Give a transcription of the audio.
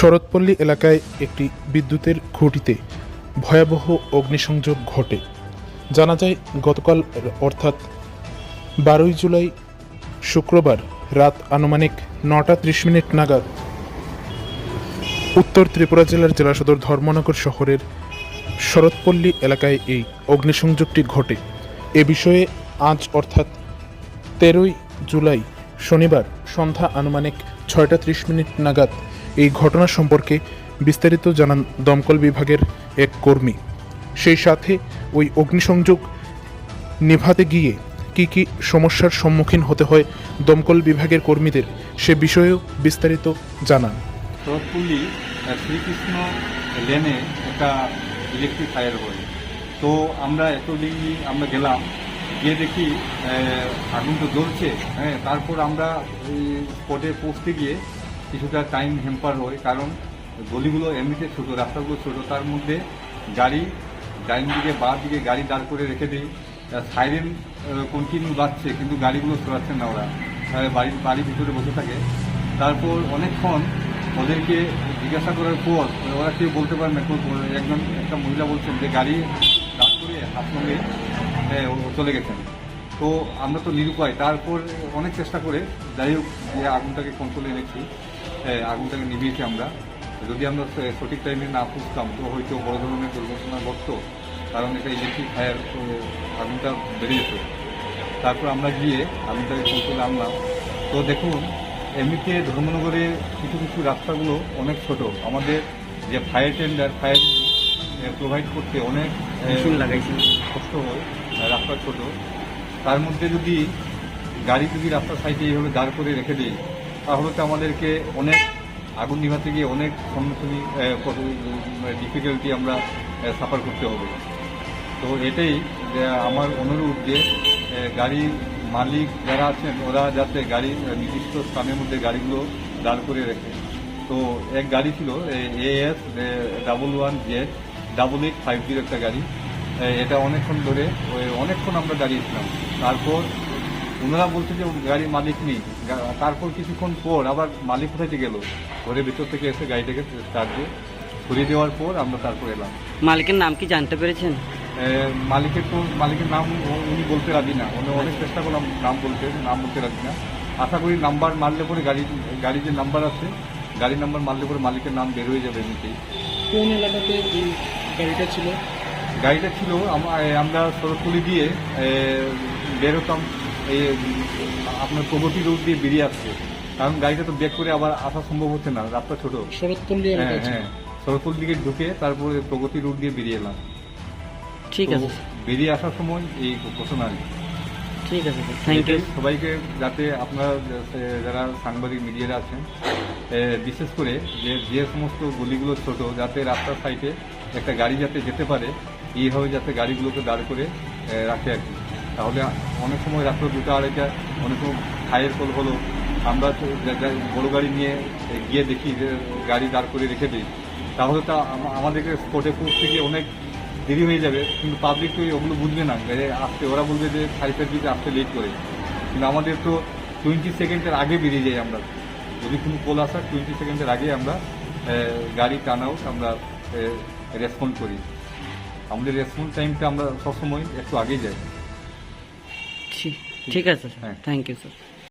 শরৎপল্লী এলাকায় একটি বিদ্যুতের খুঁটিতে ভয়াবহ অগ্নিসংযোগ ঘটে। জানা যায়, গতকাল অর্থাৎ বারোই জুলাই শুক্রবার রাত আনুমানিক নটা ত্রিশ মিনিট নাগাদ উত্তর ত্রিপুরা জেলার জেলা সদর ধর্মনগর শহরের শরৎপল্লী এলাকায় এই অগ্নিসংযোগটি ঘটে। এ বিষয়ে আজ অর্থাৎ তেরোই জুলাই শনিবার সন্ধ্যা আনুমানিক ছয়টা ত্রিশ মিনিট নাগাদ এই ঘটনা সম্পর্কে বিস্তারিত জানান দমকল বিভাগের এক কর্মী। সেই সাথে ওই অগ্নিসংযোগ নেভাতে গিয়ে কি কি সমস্যার সম্মুখীন হতে হয় দমকল বিভাগের কর্মীদের সে বিষয়েও বিস্তারিত জানান। শরৎপল্লী শ্রীকৃষ্ণ লেনে একটা ইলেকট্রিক ফায়ার হয় তো আমরা এত ডিগ্রি আমরা গেলাম, গিয়ে দেখি আগুন তো জ্বলছে হ্যাঁ তারপর আমরা স্পটে পৌঁছতে গিয়ে কিছুটা টাইম হ্যাম্পার হয় কারণ গলিগুলো এমনিতে ছোটো রাস্তাগুলো ছোটো তার মধ্যে গাড়ি ডাইন দিকে বা দিকে গাড়ি দাঁড় করে রেখে দিই। সাইরেন কন্টিনিউ বাজছে কিন্তু গাড়িগুলো সরাচ্ছেন না ওরা। বাড়ির বাড়ির ভিতরে বসে থাকে। তারপর অনেকক্ষণ ওদেরকে জিজ্ঞাসা করার পর ওরা কেউ বলতে পারে না একজন একটা মহিলা বলছেন যে গাড়ি দাঁড় করে হাত সঙ্গে চলে গেছেন। তো আমরা তো নিরুপায় তারপর অনেক চেষ্টা করে যাই হোক যে আগুনটাকে কন্ট্রোলে এনেছি হ্যাঁ, আগুনটাকে নিভিয়েছি আমরা। যদি আমরা সঠিক টাইমে না পুষতাম তো হয়তো বড় ধরনের দুর্ঘটনা ঘটতো কারণ এটা ইলেকট্রিক ফায়ার আগুনটা বেড়ে যেত। তারপর আমরা গিয়ে আগুনটাকে কন্ট্রোলে আনলাম। তো দেখুন এমনিতে ধর্মনগরে কিছু কিছু রাস্তাগুলো অনেক ছোট। আমাদের যে ফায়ার টেন্ডার ফায়ার প্রোভাইড করতে অনেক লাগাইছে। কষ্ট হয় রাস্তা ছোট। তার মধ্যে যদি গাড়ি যদি রাস্তার সাইডে এইভাবে দাঁড় করে রেখে দিই তাহলে তো আমাদেরকে অনেক আগুন নিভাতে গিয়ে অনেক সম্মুখীন ডিফিকাল্টি আমরা সাফার করতে হবে। তো এটাই আমার অনুরোধ যে এ, গাড়ির মালিক যারা আছেন ওরা যাতে গাড়ি নির্দিষ্ট স্থানের মধ্যে গাড়িগুলো দাঁড় করে রেখে। তো এক গাড়ি ছিল A S double one Z double eight five zero একটা গাড়ি। এটা অনেকক্ষণ ধরে অনেকক্ষণ আমরা দাঁড়িয়েছিলাম। তারপর ওনারা বলছে যে গাড়ির মালিক নেই। তারপর কিছুক্ষণ পর আবার মালিক কোথায় গেল? ঘরের ভিতর থেকে এসে গাড়িটাকে স্টার্ট দিয়ে সরিয়ে দেওয়ার পর আমরা তারপর এলাম। মালিকের নাম কি জানতে পেরেছেন? মালিকের তো মালিকের নাম উনি বলতে রাজি না। উনি অনেক চেষ্টা করলাম নাম বলতে নাম বলতে রাজি না। আশা করি নাম্বার মারলে পরে গাড়ি গাড়ির যে নাম্বার আছে গাড়ির নাম্বার মারলে পরে মালিকের নাম বের হয়ে যাবে এমনিতেই। কোন এলাকাতে এই গাড়িটা ছিল? গাড়িটা ছিল আমরা শরৎপুলি দিয়ে বেরোতাম এই আপনার প্রগতি রোড দিয়ে বেরিয়ে আসছে। কারণ গাড়িটা তো ব্রেক করে আবার আসা সম্ভব হচ্ছে না রাস্তা ছোট। শরৎপল্লী হ্যাঁ হ্যাঁ। দিকে ঢুকে তারপরে প্রগতি রোড দিয়ে বেরিয়ে এলাম। ঠিক আছে বেরিয়ে আসার সময় এই কি। ঠিক আছে থ্যাংক ইউ সবাইকে যাতে আপনারা যারা সাংবাদিক মিডিয়ারা আছেন বিশেষ করে যে যে সমস্ত গলিগুলো ছোট যাতে রাস্তার সাইডে একটা গাড়ি যাতে যেতে পারে এইভাবে যাতে গাড়িগুলোকে দাঁড় করে রাখে আর কি। তাহলে অনেক সময় রাত্র দুটো আড়াইটা, অনেক সময় খায়ের কল হলো। আমরা বড় গাড়ি নিয়ে গিয়ে দেখি গাড়ি দাঁড় করে রেখে দিই। তাহলে তো আম- আমাদেরকে স্পটে পৌঁছতে গিয়ে অনেক দেরি হয়ে যাবে। কিন্তু পাবলিক তো ওগুলো বুঝবে না। আসতে ওরা বলবে যে ফাইভ ফাইভ দিতে আসতে লেট করে। কিন্তু আমাদের তো টোয়েন্টি সেকেন্ডের আগে বেরিয়ে যাই আমরা। যদি কোনো কল আসা টোয়েন্টি সেকেন্ডের আগে আমরা গাড়ি টান আউট আমরা রেসপন্ড করি। আমাদের রেসপন্স টাইমটা আমরা সবসময় একটু আগেই যাই। ঠিক- আছে স্যার। Thank you sir